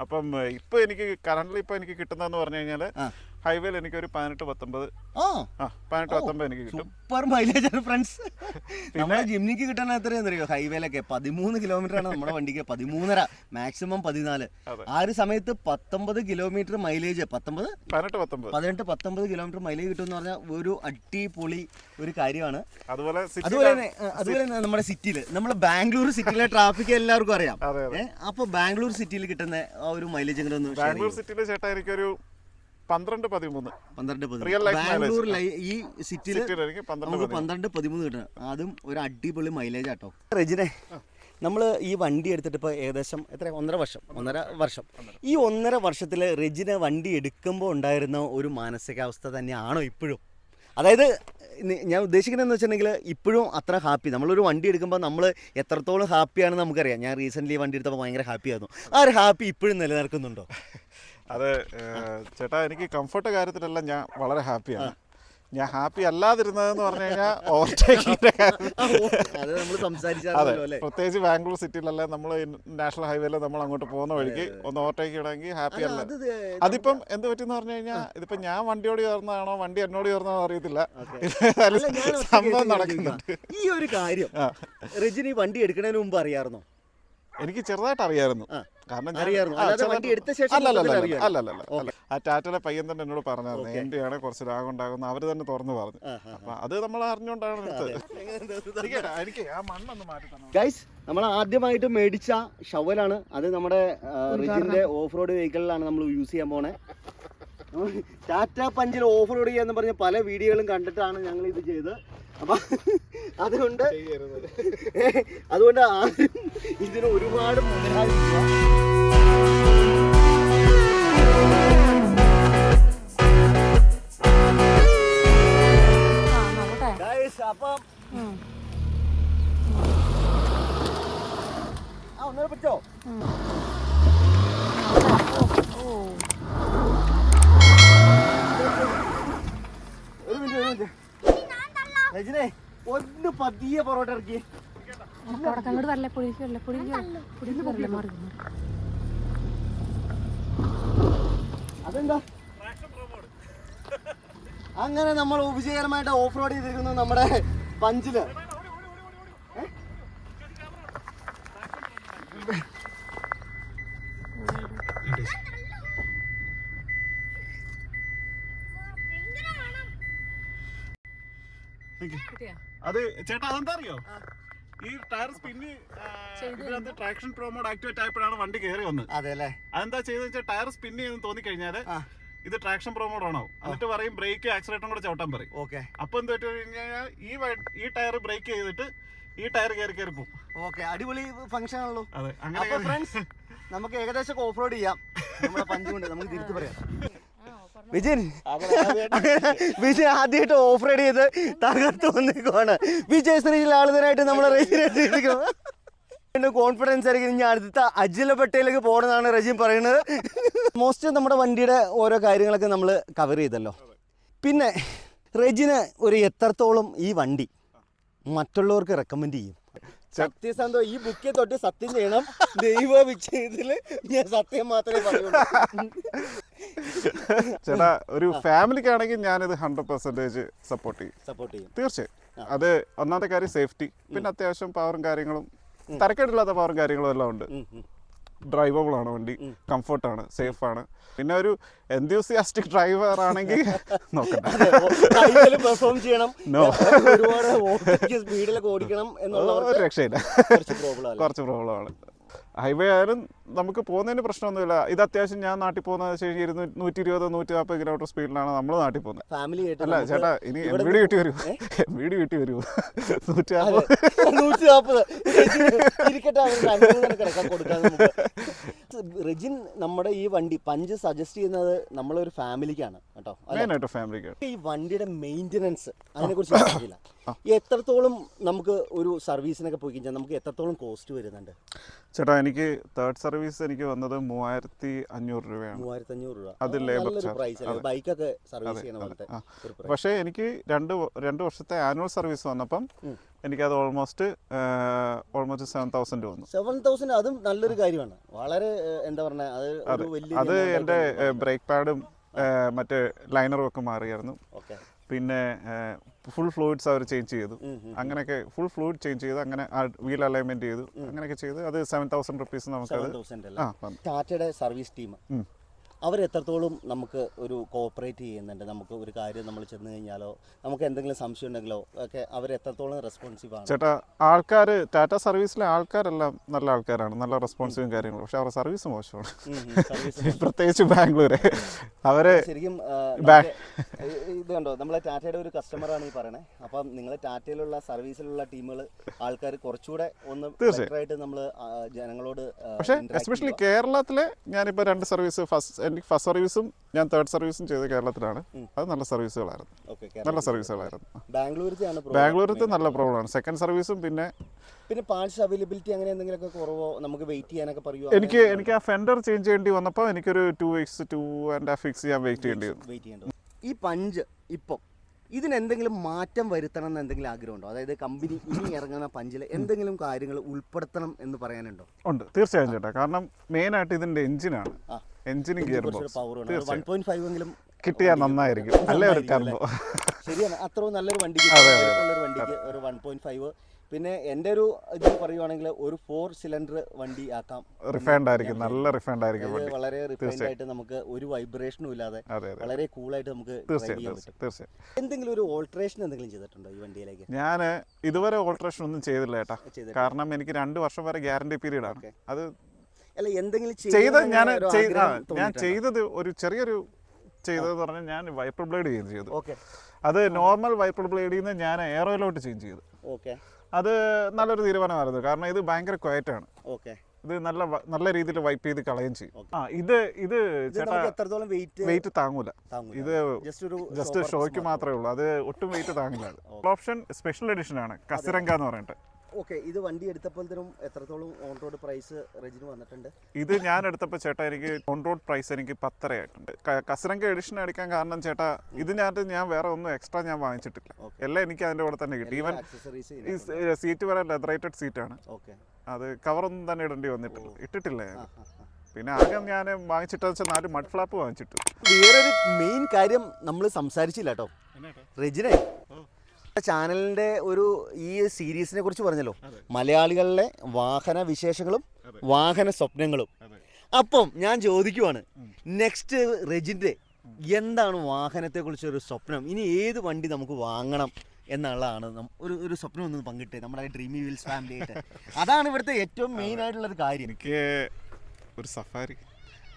അപ്പം ഇപ്പൊ എനിക്ക് കറന്റ് ഇപ്പൊ എനിക്ക് കിട്ടുന്നതെന്ന് പറഞ്ഞു കഴിഞ്ഞാൽ ആ. ഹൈവേയിൽ എനിക്ക് ഒരു പതിനെട്ട് പത്തൊമ്പത്. ആ. പതിനെട്ട് പത്തൊമ്പത് എനിക്ക് കിട്ടും. സൂപ്പർ മൈലേജ് ആണ് ഫ്രണ്ട്സ് നമ്മുടെ ജിംനിക്ക് കിട്ടാൻ എത്രയാണെന്ന് അറിയോ? ഹൈവേയിലൊക്കെ പതിമൂന്ന് കിലോമീറ്റർ ആണ് നമ്മുടെ വണ്ടിക്ക്. പതിമൂന്നര മാക്സിമം പതിനാല്. ആ ഒരു സമയത്ത് പത്തൊമ്പത് കിലോമീറ്റർ മൈലേജ് പത്തൊമ്പത്? പതിനെട്ട് പത്തൊമ്പത്. പതിനെട്ട് പത്തൊമ്പത് കിലോമീറ്റർ മൈലേജ് കിട്ടും എന്ന് പറഞ്ഞാൽ ഒരു അടിപൊളി ഒരു കാര്യമാണ്. അതുപോലെ അതുപോലെ തന്നെ അതുപോലെ തന്നെ നമ്മുടെ സിറ്റിയിൽ നമ്മുടെ ബാംഗ്ലൂർ സിറ്റിയിലെ ട്രാഫിക് എല്ലാവർക്കും അറിയാം. അപ്പൊ ബാംഗ്ലൂർ സിറ്റിയിൽ കിട്ടുന്ന ആ ഒരു മൈലേജ് കൂടെ ഒന്ന് ബാംഗ്ലൂർ. സിറ്റിയിലെ ചേട്ടാ എനിക്കൊരു പന്ത്രണ്ട് പതിമൂന്ന്. പന്ത്രണ്ട് പതിമൂന്ന്. ബാംഗ്ലൂർ ഈ സിറ്റിയിൽ നമുക്ക് പന്ത്രണ്ട് പതിമൂന്ന് കിട്ടണം. അതും ഒരു അടിപൊളി മൈലേജ് ആട്ടോ. റെജിനെ നമ്മൾ ഈ വണ്ടി എടുത്തിട്ട് ഇപ്പോൾ ഏകദേശം എത്ര? ഒന്നര വർഷം. ഒന്നര വർഷം. ഈ ഒന്നര വർഷത്തിൽ റെജിനെ വണ്ടി എടുക്കുമ്പോൾ ഉണ്ടായിരുന്ന ഒരു മാനസികാവസ്ഥ തന്നെയാണോ ഇപ്പോഴും? അതായത് ഞാൻ ഉദ്ദേശിക്കുന്നതെന്ന് വെച്ചിട്ടുണ്ടെങ്കിൽ ഇപ്പോഴും അത്ര ഹാപ്പി നമ്മളൊരു വണ്ടി എടുക്കുമ്പോൾ നമ്മൾ എത്രത്തോളം ഹാപ്പിയാണെന്ന് നമുക്കറിയാം. ഞാൻ റീസെന്റ്ലി വണ്ടി എടുത്തപ്പോൾ ഭയങ്കര ഹാപ്പിയായിരുന്നു ആ ഒരു ഹാപ്പി ഇപ്പോഴും നിലനിൽക്കുന്നുണ്ടോ? അത് ചേട്ടാ എനിക്ക് കംഫർട്ട് കാര്യത്തിലെല്ലാം ഞാൻ വളരെ ഹാപ്പിയാണ് ഞാൻ ഹാപ്പി അല്ലാതിരുന്നതെന്ന് പറഞ്ഞു കഴിഞ്ഞാൽ ഓവർടേക്കിന്റെ അത് പ്രത്യേകിച്ച് ബാംഗ്ലൂർ സിറ്റിയിലല്ല നമ്മൾ നാഷണൽ ഹൈവേയിൽ നമ്മൾ അങ്ങോട്ട് പോകുന്ന വഴിക്ക് ഒന്ന് ഓവർടേക്ക് ചെയ്യണമെങ്കിൽ ഹാപ്പി അല്ല, അതിപ്പം എന്ത് പറ്റിയെന്ന് പറഞ്ഞു കഴിഞ്ഞാൽ ഇതിപ്പോ ഞാൻ വണ്ടിയോട് ചേർന്നതാണോ വണ്ടി എന്നോട് ചേർന്നതാണോ അറിയത്തില്ല. സംഭവം നടക്കുന്നു നടക്കുന്നുണ്ട്. ഈ ഒരു കാര്യം. രജനി വണ്ടി എടുക്കുന്നതിന് മുമ്പ് അറിയാമായിരുന്നോ എനിക്ക് ചെറുതായിട്ട് അറിയായിരുന്നു ആ. കാരണം ഞാൻ- അറിയായിരുന്നു. ആ, അല്ലാതെ ചെറുതായിട്ട് വണ്ടി എടുത്ത ശേഷം അല്ല, അല്ല, മുതൽ അല്ല, അറിയാം. അല്ല, അല്ല, അല്ല, അല്ല. ആ ടാറ്റയുടെ പയ്യൻ തന്നെ എന്നോട് പറഞ്ഞായിരുന്നു. എന്റെയാണ് ആണ് കുറച്ച് രാഗം ഉണ്ടാകുന്ന അവർ തന്നെ തുറന്നു പറഞ്ഞു. അപ്പൊ അത് നമ്മൾ അറിഞ്ഞുകൊണ്ടാണ് എടുത്തത്. എനിക്ക് എനിക്ക് ആ മണ്ണൊന്ന് മാറ്റി തന്നെ? ഗൈസ് നമ്മൾ ആദ്യമായിട്ട് മേടിച്ച ഷവലാണ്. അത് നമ്മുടെ ആ, റിജിന്റെ ഓഫ് റോഡ് വെഹിക്കിളിലാണ് നമ്മൾ യൂസ് ചെയ്യാൻ പോണേ. ടാറ്റ പഞ്ചിൽ ഓഫ് റോഡ് ചെയ്യാന്ന് പറഞ്ഞ പല വീഡിയോകളും കണ്ടിട്ടാണ് ഞങ്ങൾ ഇത് ചെയ്ത് അപ്പൊ അതുകൊണ്ട് അതുകൊണ്ട് ആരും ഇതിന് ഒരുപാട് മുതലാളില്ല അപ്പം. ആ ഒന്നര പിടിച്ചോ? ഒരു മിനിറ്റ് ഒരു മിനിറ്റ്. രജനെ ഒന്ന് പതിയെ പൊറോട്ട ഇറക്കി. അവിടെ അങ്ങോട്ട് വരല്ലേ? പുളിക്ക് വരല്ലേ? പുളിക്ക് വരല്ലേ? പുളിക്ക് വരല്ലേ? മാറി മാറി. അതെന്താ? അങ്ങനെ നമ്മൾ ഉപജയകരമായിട്ട് ഓഫ് റോഡ് ചെയ്തിരിക്കുന്നു നമ്മുടെ പഞ്ചിൽ. അത് ചേട്ടാ അതെന്താ അറിയോ ഈ ടയർ സ്പിന്ന് ഇതിനകത്ത് ട്രാക്ഷൻ പ്രൊമോഡ് ആക്ടിവേറ്റ് ആയപ്പോഴാണ് വണ്ടി കയറി വന്നത് അതെ അല്ലേ? അതെന്താ ചെയ്തെന്ന് വെച്ചാൽ ടയർ സ്പിന്ന് ചെയ്യുന്നു തോന്നി കഴിഞ്ഞാൽ ഇത് ട്രാക്ഷൻ പ്രൊമോഡ് ആണോ? എന്നിട്ട് പറയും ബ്രേക്ക് ആക്സിലേറ്ററും കൂടെ ചവിട്ടാൻ പറയും. ഓക്കെ. അപ്പൊ എന്ത് പറ്റും കഴിഞ്ഞാൽ ഈ ഈ ടയർ ബ്രേക്ക് ചെയ്തിട്ട് ഈ ടയർ കയറി കയറി പോകും ഓക്കെ അടിപൊളി ഫംഗ്ഷൻ ആണല്ലോ. അതെ അങ്ങനെ ഫ്രണ്ട്സ് നമുക്ക് ഏകദേശം ഓഫ് റോഡ് ചെയ്യാം. നമ്മുടെ പഞ്ചുകൊണ്ട് നമുക്ക് തിരിച്ചു പറയാം. വിജയൻ വിജയൻ ആദ്യമായിട്ട് ഓഫ് റൈഡ് ചെയ്ത് തകർത്ത് വന്നേക്കുവാണ്. വിജയ് ശ്രീയിൽ ആളുതനായിട്ട് നമ്മൾ കോൺഫിഡൻസ് ആയിരിക്കും. ഇനി അടുത്ത അജില പട്ടേലേക്ക് പോകണമെന്നാണ് റജീം പറയുന്നത്. മോസ്റ്റ് നമ്മുടെ വണ്ടിയുടെ ഓരോ കാര്യങ്ങളൊക്കെ നമ്മൾ കവർ ചെയ്തല്ലോ. പിന്നെ റെജിന് ഒരു എത്രത്തോളം ഈ വണ്ടി മറ്റുള്ളവർക്ക് റെക്കമെൻഡ് ചെയ്യും? സത്യസന്ധം ഈ ബുക്കിൽ തൊട്ട് സത്യം ചെയ്യണം. ദൈവ വിജയത്തിൽ ഞാൻ സത്യം മാത്രമേ പറയുള്ളൂ. ചേട്ടാ ഒരു ഫാമിലിക്കാണെങ്കിൽ ഞാനിത് ഹൺഡ്രഡ് പെർസെന്റേജ് സപ്പോർട്ട് ചെയ്യും. സപ്പോർട്ട് ചെയ്യും. തീർച്ചയായും. അത് ഒന്നാമത്തെ കാര്യം സേഫ്റ്റി പിന്നെ അത്യാവശ്യം പവറും കാര്യങ്ങളും തരക്കേടില്ലാത്ത പവറും കാര്യങ്ങളും എല്ലാം ഉണ്ട്. ഡ്രൈവബിൾ ആണ് വണ്ടി കംഫർട്ടാണ് സേഫ് ആണ് പിന്നെ ഒരു എന്തൂസിയാസ്റ്റിക് ഡ്രൈവർ ആണെങ്കിൽ നോക്കണ്ട. പെർഫോം ചെയ്യണം. ഒരുപാട് സ്പീഡിലൊക്കെ ഓടിക്കണം രക്ഷയില്ല. കുറച്ച് പ്രോബ്ലം ആണ് കുറച്ച് പ്രോബ്ലമാണ് ഹൈവേ ആയാലും നമുക്ക് പോകുന്നതിന് പ്രശ്നമൊന്നുമില്ല. ഇത് അത്യാവശ്യം ഞാൻ നാട്ടിൽ പോകുന്നത് വെച്ച് കഴിഞ്ഞാൽ ഇരുന്നൂറ്റി നൂറ്റി ഇരുപത് നൂറ്റി നാൽപ്പത് കിലോമീറ്റർ സ്പീഡിലാണ് നമ്മൾ നാട്ടിൽ പോകുന്നത്. ഫാമിലി അല്ല ചേട്ടാ ഇനി വീട് കിട്ടി വരൂ. വീട് കിട്ടി വരൂ. നൂറ്റി. നാൽപ്പത് നമുക്ക് റെജിൻ നമ്മുടെ ഈ വണ്ടി പഞ്ച് സജസ്റ്റ് ചെയ്യുന്നത് നമ്മളൊരു ഫാമിലിക്കാണ് കേട്ടോ. മെയിനായിട്ട് ഫാമിലിക്ക്. ഈ വണ്ടിയുടെ മെയിന്റനൻസ് അതിനെക്കുറിച്ച് അറിയില്ല. എത്രത്തോളം നമുക്ക് ഒരു സർവീസിനൊക്കെ പോയി കഴിഞ്ഞാൽ നമുക്ക് എത്രത്തോളം കോസ്റ്റ് വരുന്നുണ്ട്? ചേട്ടാ എനിക്ക് തേർഡ് സർവീസ് എനിക്ക് വന്നത് മൂവായിരത്തി അഞ്ഞൂറ് രൂപയാണ്. മൂവായിരത്തി അഞ്ഞൂറ് രൂപ. അത് ലേബർ. പ്രൈസ് ബൈക്കൊക്കെ സർവീസ് ചെയ്യുന്ന പോലത്തെ. പക്ഷേ എനിക്ക് രണ്ട് രണ്ട് വർഷത്തെ ആനുവൽ സർവീസ് വന്നപ്പം. എനിക്കത് ഓൾമോസ്റ്റ് ഓൾമോസ്റ്റ് സെവൻ തൗസൻഡ് വന്നു. സെവൻ തൗസൻഡ് അതും നല്ലൊരു കാര്യമാണ്. വളരെ എന്താ പറഞ്ഞ അത് വലിയ അത് എന്റെ ബ്രേക്ക് പാഡും മറ്റേ ലൈനറും ഒക്കെ മാറിയായിരുന്നു. പിന്നെ ഫുൾ ഫ്ലൂയിഡ്സ് അവർ ചേഞ്ച് ചെയ്തു. അങ്ങനെയൊക്കെ ഫുൾ ഫ്ലൂയിഡ് ചേഞ്ച് ചെയ്തു അങ്ങനെ വീൽ അലൈൻമെന്റ് ചെയ്തു. അങ്ങനെയൊക്കെ ചെയ്തു അത് സെവൻ തൗസൻഡ് റുപ്പീസ് നമുക്ക് നമുക്കത് ടാറ്റയുടെ സർവീസ് ടീം എത്രത്തോളം നമുക്ക് ഒരു കോപ്പറേറ്റ് ചെയ്യുന്നുണ്ട് നമുക്ക് ഒരു കാര്യം നമ്മൾ ചെന്ന് കഴിഞ്ഞാലോ നമുക്ക് എന്തെങ്കിലും സംശയം ഉണ്ടെങ്കിലോ ഒക്കെ അവർ എത്രത്തോളം റെസ്പോൺസീവ് ആണ്. ചേട്ടാ ആൾക്കാർ ടാറ്റ സർവീസിലെ ആൾക്കാരെല്ലാം നല്ല ആൾക്കാരാണ് നല്ല റെസ്പോൺസീവും കാര്യങ്ങളും. പക്ഷെ അവരുടെ സർവീസ് മോശമാണ്. പ്രത്യേകിച്ച് ബാംഗ്ലൂര്. അവരെ ശരിക്കും ഇത് കണ്ടോ? നമ്മളെ ടാറ്റയുടെ ഒരു കസ്റ്റമറാണ് ഈ പറയണേ. അപ്പം നിങ്ങൾ ടാറ്റയിലുള്ള സർവീസിലുള്ള ടീമുകൾ ആൾക്കാർ കുറച്ചുകൂടെ ഒന്ന് തീർച്ചയായിട്ടും ബെറ്ററായിട്ട് നമ്മൾ ജനങ്ങളോട് പക്ഷേ എസ്പെഷ്യലി കേരളത്തിലെ ഞാനിപ്പോൾ രണ്ട് സർവീസ് ഫസ്റ്റ് എനിക്ക് ഫസ്റ്റ് സർവീസും ഞാൻ തേർഡ് സർവീസും ചെയ്തത് കേരളത്തിലാണ്. അത് നല്ല സർവീസുകളായിരുന്നു. നല്ല. സർവീസുകളായിരുന്നു. ബാംഗ്ലൂരിൽ ബാംഗ്ലൂരത്തെ നല്ല പ്രോബ്ലമാണ് സെക്കൻഡ് സർവീസും പിന്നെ പിന്നെ പാർട്സ് അവൈലബിലിറ്റി അങ്ങനെ എന്തെങ്കിലുമൊക്കെ കുറവോ? നമുക്ക് വെയിറ്റ് ചെയ്യാനൊക്കെ പറയുമോ എനിക്ക് എനിക്ക് ആ ഫെൻഡർ ചേഞ്ച് ചെയ്യേണ്ടി വന്നപ്പോൾ എനിക്കൊരു two weeks two and half weeks ഞാൻ വെയിറ്റ് ചെയ്യേണ്ടി വന്നു. ഈ പഞ്ച് ഇപ്പം ഇതിന് എന്തെങ്കിലും മാറ്റം വരുത്തണം എന്ന് എന്തെങ്കിലും ആഗ്രഹമുണ്ടോ? അതായത് കമ്പനി ഇനി ഇറങ്ങുന്ന പഞ്ചിൽ എന്തെങ്കിലും കാര്യങ്ങൾ ഉൾപ്പെടുത്തണം എന്ന് പറയാനുണ്ടോ? ഉണ്ട്. തീർച്ചയായും ചേട്ടാ. കാരണം മെയിനായിട്ട് ഇതിന്റെ എഞ്ചിനാണ്. എഞ്ചിനും ഗിയർ ബോക്സ് കിട്ടിയാൽ നന്നായിരിക്കും. അല്ലേ ഒരു ടർബോ ശരിയാണ്. അത്രയും നല്ലൊരു വണ്ടി ഒരു വണ്ടിക്ക് ഒരു വൺ പോയിന്റ് ഫൈവ് പിന്നെ എന്റെ ഒരു ഇത് പറയുവാണെങ്കിൽ ഒരു ഫോർ സിലിണ്ടർ വണ്ടി ആക്കാം. റിഫൈൻഡ് ആയിരിക്കും. നല്ല റിഫൈൻഡ് ആയിരിക്കും വണ്ടി. വളരെ റിഫൈൻഡ് ആയിട്ട് നമുക്ക് ഒരു വൈബ്രേഷനും ഇല്ലാതെ വളരെ കൂളായിട്ട് നമുക്ക് തീർച്ചയായും എന്തെങ്കിലും ഒരു ഓൾട്രേഷൻ എന്തെങ്കിലും ചെയ്തിട്ടുണ്ടോ ഈ വണ്ടിയിലേക്ക്? ഞാൻ ഇതുവരെ ഓൾട്രേഷൻ ഒന്നും ചെയ്തില്ല ചേട്ടാ കാരണം എനിക്ക് രണ്ട് വർഷം വരെ ഗ്യാരണ്ടി പീരീഡ് ആണ്. അത് അല്ല എന്തെങ്കിലും ചെയ്ത ഞാൻ ചെയ്ത ഞാൻ ചെയ്തത് ഒരു ചെറിയൊരു ചെയ്തത് പറഞ്ഞാൽ ഞാൻ വൈപ്പർ ബ്ലേഡ് ചെയ്തു. ഓക്കെ അത് നോർമൽ വൈപ്പർ ബ്ലേഡിൽ നിന്ന് ഞാൻ എയറോയിലോട്ട് ചേഞ്ച് ചെയ്തു. ഓക്കെ അത് നല്ലൊരു തീരുമാനമായിരുന്നു. കാരണം ഇത് ഭയങ്കര ക്വയറ്റ് ആണ്. ഓക്കെ ഇത് നല്ല നല്ല രീതിയിൽ വൈപ്പ് ചെയ്ത് കളയും ചെയ്യും. ആ ഇത് ഇത് ചേട്ടാ എത്രത്തോളം വെയിറ്റ് വെയിറ്റ് താങ്ങൂല. ഇത് ജസ്റ്റ് ഷോയ്ക്ക് മാത്രമേ ഉള്ളൂ. അത് ഒട്ടും വെയിറ്റ് താങ്ങില്ല ഓപ്ഷൻ സ്പെഷ്യൽ എഡിഷൻ ആണ്. കസിരങ്ക എന്ന് പറഞ്ഞിട്ട്. ഓക്കെ ഇത് വണ്ടി എടുത്തപ്പോഴത്തേനും എത്രത്തോളം ഓൺ റോഡ് പ്രൈസ് റെജിന് വന്നിട്ടുണ്ട്? ഇത് ഞാൻ എടുത്തപ്പോൾ ചേട്ടാ എനിക്ക് ഓൺ റോഡ് പ്രൈസ് എനിക്ക് പത്തര ആയിട്ടുണ്ട് ക- കസിരങ്ക എഡിഷൻ അടിക്കാൻ കാരണം ചേട്ടാ ഇത് ഞാൻ ഞാൻ വേറെ ഒന്നും എക്സ്ട്രാ ഞാൻ വാങ്ങിച്ചിട്ടില്ല. എല്ലാം എനിക്ക് അതിന്റെ കൂടെ തന്നെ കിട്ടി. ഈവൻ ഈ സീറ്റ് വരെ ലെതറേറ്റഡ് സീറ്റാണ് ഓക്കെ. അത് കവറൊന്നും തന്നെ ഇടേണ്ടി വന്നിട്ടില്ല. ഇട്ടിട്ടില്ല ഞാൻ. പിന്നെ ആകെ ഞാൻ വാങ്ങിച്ചിട്ടെന്ന് വെച്ചാൽ നാല് മഡ് ഫ്ലാപ്പ് വാങ്ങിച്ചിട്ടു. വേറൊരു മെയിൻ കാര്യം നമ്മൾ സംസാരിച്ചില്ല കേട്ടോ. റെജിനെ ചാനലിന്റെ ഒരു ഈ സീരീസിനെ കുറിച്ച് പറഞ്ഞല്ലോ. മലയാളികളിലെ വാഹന വിശേഷങ്ങളും വാഹന സ്വപ്നങ്ങളും. അപ്പം ഞാൻ ചോദിക്കുവാണ് നെക്സ്റ്റ് റെജിന്റെ എന്താണ് വാഹനത്തെ കുറിച്ചൊരു സ്വപ്നം? ഇനി ഏത് വണ്ടി നമുക്ക് വാങ്ങണം എന്നുള്ളതാണ് ഒരു ഒരു സ്വപ്നം ഒന്ന് പങ്കിട്ടെ നമ്മുടെ ഡ്രീമി വീൽസ് ഫാമിലി ആയിട്ട്. അതാണ് ഇവിടുത്തെ ഏറ്റവും മെയിൻ ആയിട്ടുള്ള ഒരു കാര്യം. എനിക്ക് ഒരു Safari.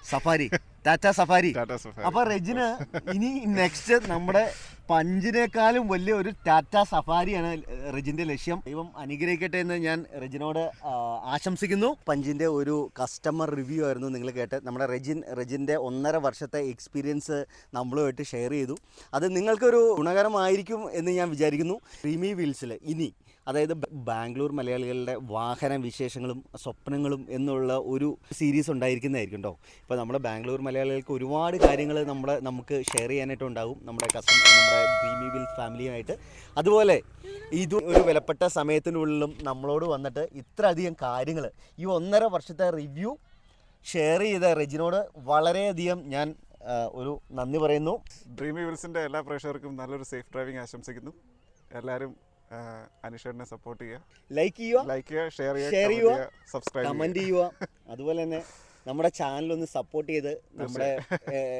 Safari. Tata Safari Tata Safari അപ്പൊ റെജിന് ഇനി നെക്സ്റ്റ് നമ്മുടെ പഞ്ചിനേക്കാളും വലിയ ഒരു ടാറ്റ സഫാരിയാണ് റെജിന്റെ ലക്ഷ്യം. ദൈവം അനുഗ്രഹിക്കട്ടെ എന്ന് ഞാൻ റെജിനോട് ആ, ആശംസിക്കുന്നു. പഞ്ചിന്റെ ഒരു കസ്റ്റമർ റിവ്യൂ ആയിരുന്നു നിങ്ങൾ കേട്ട് നമ്മുടെ റെജിൻ റെജിന്റെ ഒന്നര വർഷത്തെ എക്സ്പീരിയൻസ് നമ്മളുമായിട്ട് ഷെയർ ചെയ്തു. അത് നിങ്ങൾക്കൊരു ഗുണകരമായിരിക്കും എന്ന് ഞാൻ വിചാരിക്കുന്നു. പ്രീമി വീൽസിൽ ഇനി അതായത് ബാംഗ്ലൂർ മലയാളികളുടെ വാഹന വിശേഷങ്ങളും സ്വപ്നങ്ങളും എന്നുള്ള ഒരു സീരീസ് ഉണ്ടായിരിക്കുന്നതായിരിക്കും കേട്ടോ ഇപ്പോൾ നമ്മുടെ ബാംഗ്ലൂർ മലയാളികൾക്ക് ഒരുപാട് കാര്യങ്ങൾ നമ്മുടെ നമുക്ക് ഷെയർ ചെയ്യാനായിട്ട് ഉണ്ടാകും നമ്മുടെ കസ്റ്റം നമ്മുടെ ഡ്രീമി വിൽ ഫാമിലിയുമായിട്ട് അതുപോലെ ഇത് ഒരു വിലപ്പെട്ട സമയത്തിനുള്ളിലും നമ്മളോട് വന്നിട്ട് ഇത്രയധികം കാര്യങ്ങൾ ഈ ഒന്നര വർഷത്തെ റിവ്യൂ ഷെയർ ചെയ്ത റെജിനോട് വളരെയധികം ഞാൻ ഒരു നന്ദി പറയുന്നു. ഡ്രീമി വിൽസിന്റെ എല്ലാ പ്രേക്ഷകർക്കും നല്ലൊരു സേഫ് ഡ്രൈവിംഗ് ആശംസിക്കുന്നു. എല്ലാവരും അനിഷേറിനെ സപ്പോർട്ട് ചെയ്യുക. ലൈക്ക് ചെയ്യുക ലൈക്ക് ചെയ്യുക ഷെയർ Share ചെയ്യുക സബ്സ്ക്രൈബ് കമന്റ് ചെയ്യുക. അതുപോലെ തന്നെ നമ്മുടെ ചാനൽ ഒന്ന് സപ്പോർട്ട് ചെയ്ത് നമ്മുടെ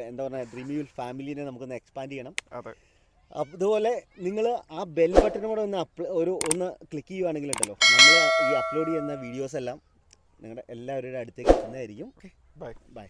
എന്താ പറയുക ഡ്രീം ഫാമിലിനെ നമുക്കൊന്ന് എക്സ്പാൻഡ് ചെയ്യണം. അതെ. അതുപോലെ നിങ്ങൾ ആ ബെൽ ബട്ടൺ കൂടെ ഒന്ന് അപ്ല ഒരു ഒന്ന് ക്ലിക്ക് ചെയ്യുവാണെങ്കിൽ ഉണ്ടല്ലോ നമ്മൾ ഈ അപ്ലോഡ് ചെയ്യുന്ന വീഡിയോസ് എല്ലാം നിങ്ങളുടെ എല്ലാവരുടെ അടുത്തേക്ക് എത്തുന്നതായിരിക്കും. Bye bye